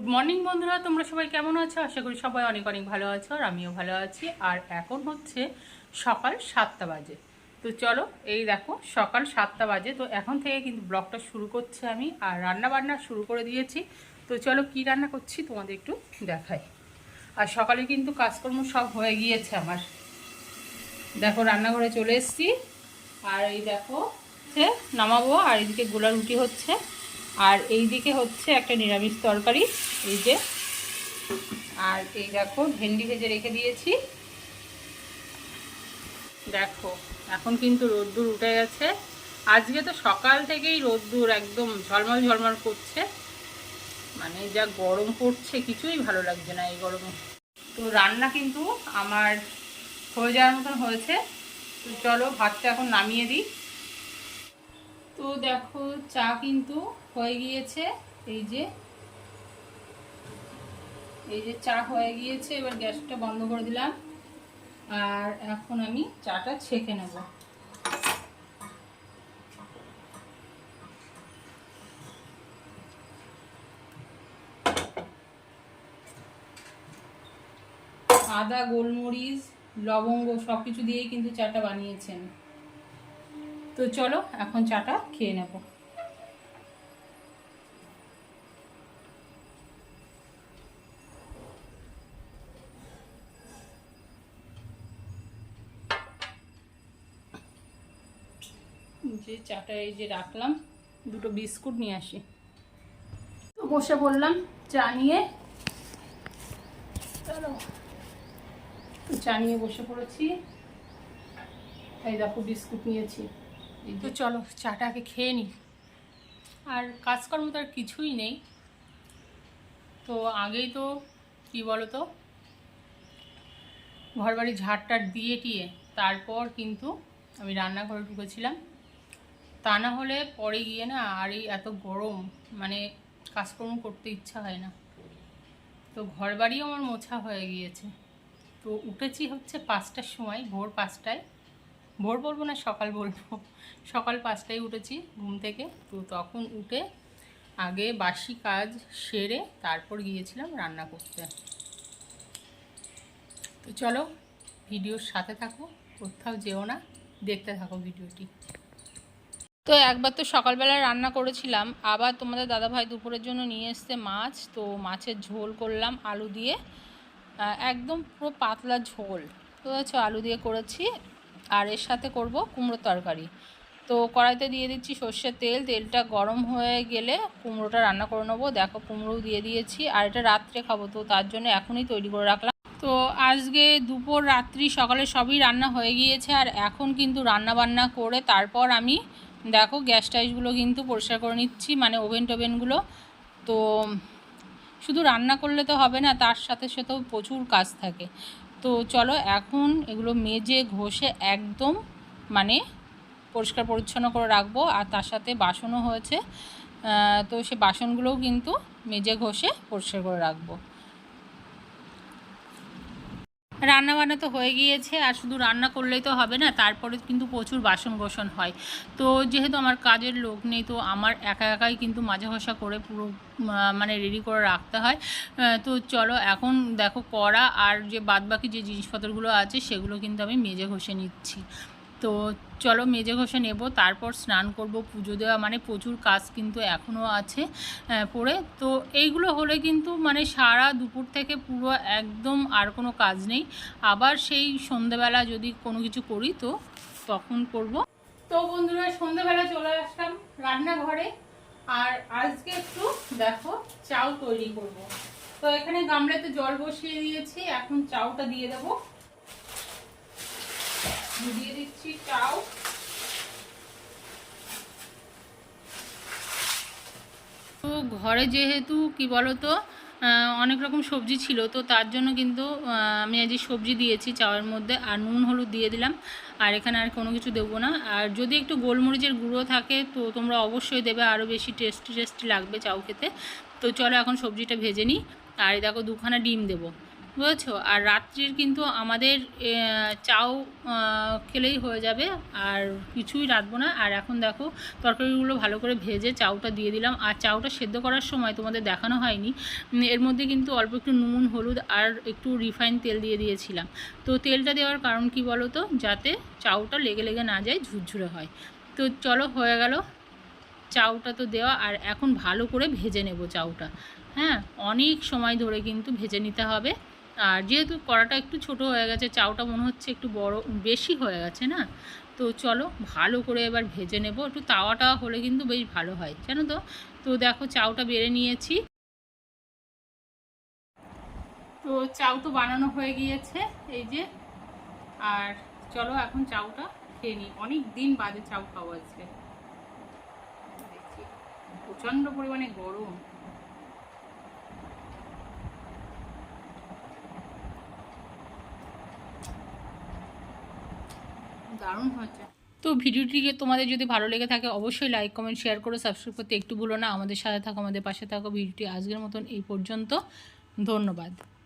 Good morning বন্ধুরা, তোমরা সবাই কেমন আছো? আশা করি সবাই অনেক অনেক ভালো আছো আর আমিও ভালো আছি। আর এখন হচ্ছে সকাল সাতটা বাজে। তো চলো, এই দেখো, সকাল সাতটা বাজে। তো এখন থেকে কিন্তু ব্লগটা শুরু করছে আমি আর রান্না বান্না শুরু করে দিয়েছি। তো চলো, কি রান্না করছি তোমাদের একটু দেখাই। আর সকালে কিন্তু কাজকর্ম সব হয়ে গিয়েছে আমার। দেখো, রান্নাঘরে চলে এসেছি। আর এই দেখো, হচ্ছে নামাবো আর এদিকে গোলা রুটি হচ্ছে। আর এই দিকে হচ্ছে একটা নিরামিষ তরকারি, এই যে। আর এই দেখো, ভেন্ডি ভেজে রেখে দিয়েছি। দেখো, এখন কিন্তু রোদ্দুর উঠে গেছে। আজকে তো সকাল থেকেই রোদ্দুর একদম ঝলমল ঝলমল করছে। মানে যা গরম পড়ছে, কিছুই ভালো লাগছে না এই গরমে। তো রান্না কিন্তু আমার হয়ে যাওয়ার মতন হয়েছে। তো চলো, ভাতটা এখন নামিয়ে দিই। দেখো, চা কিন্তু হয়ে গিয়েছে। এই যে এই যে চা হয়ে গিয়েছে, এবার গ্যাসটা বন্ধ করে দিলাম। আর এখন আমি চাটা ছেঁকে নেব। আদা, গোলমরিচ, লবঙ্গ সব কিছু দিয়েই কিন্তু চাটা বানিয়েছেন। তো চলো, এখন চাটা খেয়ে নেব। যে চাটা এই যে রাখলাম, দুটো বিস্কুট নিয়ে আসি। তো বসে পড়লাম চা নিয়ে। চা নিয়ে বসে পড়েছি। এই দেখো, বিস্কুট নিয়েছি। তো চলো, চাটাকে খেয়ে নিই আর কাজকর্ম তো আর কিছুই নেই। তো আগেই তো, কি বলো তো ঘর বাড়ি ঝাড়টার দিয়ে টিয়ে, তারপর কিন্তু আমি রান্নাঘরে ঢুকেছিলাম। তা না হলে পরে গিয়ে না আর এই এত গরম মানে কাজকর্ম করতে ইচ্ছা হয় না। তো ঘর বাড়িও আমার মোছা হয়ে গিয়েছে। তো উঠেছি হচ্ছে পাঁচটার সময়, ভোর পাঁচটায়। ভোর বলব না, সকাল বলব? সকাল পাঁচটায় উঠেছি ঘুম থেকে। তো তখন উঠে আগে বাসি কাজ সেরে তারপর গিয়েছিলাম রান্না করতে। তো চলো, ভিডিওর সাথে থাকো, কোথাও যেও না, দেখতে থাকো ভিডিওটি। তো একবার তো সকালবেলা রান্না করেছিলাম, আবার তোমাদের দাদাভাই দুপুরের জন্য নিয়ে এসছে মাছ। তো মাছের ঝোল করলাম আলু দিয়ে। একদম পুরো পাতলা ঝোল। তো হচ্ছে আলু দিয়ে করেছি। আর এর সাথে করব কুমড়ো তরকারি। তো কড়াইতে দিয়ে দিচ্ছি সর্ষের তেল, তেলটা গরম হয়ে গেলে কুমড়োটা রান্না করে নেব। দেখো কুমড়ো দিয়ে দিয়েছি আর এটা রাত্রে খাব, তো তার জন্য এখনই তৈরি করে রাখলাম। তো আজকে দুপুর, রাত্রি, সকালে সবই রান্না হয়ে গিয়েছে আর এখন কিন্তু রান্না বান্না করে তারপর আমি দেখো গ্যাস টাইসগুলো কিন্তু পরিষ্কার করে নিচ্ছি মানে ওভেন টোভেনগুলো। তো শুধু রান্না করলে তো হবে না, তার সাথে সাথেও প্রচুর কাজ থাকে। তো চলো এখন এগুলো মেজে, ঘষে একদম মানে পরিষ্কার পরিচ্ছন্ন করে রাখব। আর তার সাথে বাসনও হয়েছে। তো সে বাসনগুলোও কিন্তু মেজে, ঘষে পরিষ্কার করে রাখব। রান্না বান্না তো হয়ে গিয়েছে আর শুধু রান্না করলেই তো হবে না, তারপরে কিন্তু প্রচুর বাসন গোসন হয়। তো যেহেতু আমার কাজের লোক নেই, তো আমার একা একাই কিন্তু মাঝে ঘষা করে পুরো মানে রেডি করে রাখতে হয়। তো চলো এখন দেখো করা আর যে বাদবাকি যে জিনিসপত্রগুলো আছে, সেগুলো কিন্তু আমি মেজে ঘষে নিচ্ছি। তো চলো মেজে ঘষে নেব, তারপর স্নান করব, পুজো দেওয়া মানে প্রচুর কাজ কিন্তু এখনও আছে পড়ে। তো এইগুলো হলে কিন্তু মানে সারা দুপুর থেকে পুরো একদম আর কোনো কাজ নেই। আবার সেই সন্ধেবেলা যদি কোনো কিছু করি তো তখন করব। তো বন্ধুরা, সন্ধেবেলা চলে আসলাম রান্নাঘরে। আর আজকে একটু দেখো চাউ তৈরি করব। তো এখানে গামলাতে জল বসিয়ে দিয়েছি, এখন চাউটা দিয়ে দেবো। দিয়ে দিচ্ছি চাউ তো ঘরে যেহেতু, কি বলতো অনেক রকম সবজি ছিল, তো তার জন্য কিন্তু আমি আজ সবজি দিয়েছি চাউয়ের মধ্যে, আর নুন, হলুদ দিয়ে দিলাম, আর এখানে আর কোনো কিছু দেবো না। আর যদি একটু গোলমরিচের গুঁড়ো থাকে, তো তোমরা অবশ্যই দেবে, আরও বেশি টেস্টি টেস্টি লাগবে চাউ খেতে। তো চলো এখন সবজিটা ভেজে নিই, আর দেখো দুখানা ডিম দেবো। বুঝেছ আর রাত্রির কিন্তু আমাদের চাও খেলেই হয়ে যাবে, আর কিছুই রাখব না। আর এখন দেখো, তরকারিগুলো ভালো করে ভেজে চাউটা দিয়ে দিলাম। আর চাউটা সেদ্ধ করার সময় তোমাদের দেখানো হয়নি। এর মধ্যে কিন্তু অল্প একটু নুন, হলুদ আর একটু রিফাইন তেল দিয়ে দিয়েছিলাম। তো তেলটা দেওয়ার কারণ কি বলো তো যাতে চাউটা লেগে লেগে না যায়, ঝুরঝুরে হয়। তো চলো, হয়ে গেল। চাউটা তো দেওয়া, আর এখন ভালো করে ভেজে নেব চাউটা। হ্যাঁ অনেক সময় ধরে কিন্তু ভেজে নিতে হবে। আর যেহেতু কড়াটা একটু ছোট হয়ে গেছে, চাউটা মনে হচ্ছে একটু বড়, বেশি হয়ে গেছে না? তো চলো ভালো করে এবার ভেজে নেব। একটু তাওয়াটা হলে কিন্তু বেশ ভালো হয়, জানো তো? তো দেখো চাউটা বেড়ে নিয়েছি। তো চাউ তো বানানো হয়ে গিয়েছে এই যে। আর চলো এখন চাউটা খেয়ে নিই। অনেক দিন বাদে চাউ খাওয়া আছে প্রচণ্ড পরিমাণে গরম। দারুণ হয়েছে। তো ভিডিওটিকে তোমাদের যদি ভালো লেগে থাকে, অবশ্যই লাইক কমেন্ট শেয়ার করে সাবস্ক্রাইব করতে একটু ভুলো না। আমাদের সাথে থাকো, আমাদের পাশে থাকো। ভিডিওটি আজকের মতন এই পর্যন্ত। ধন্যবাদ।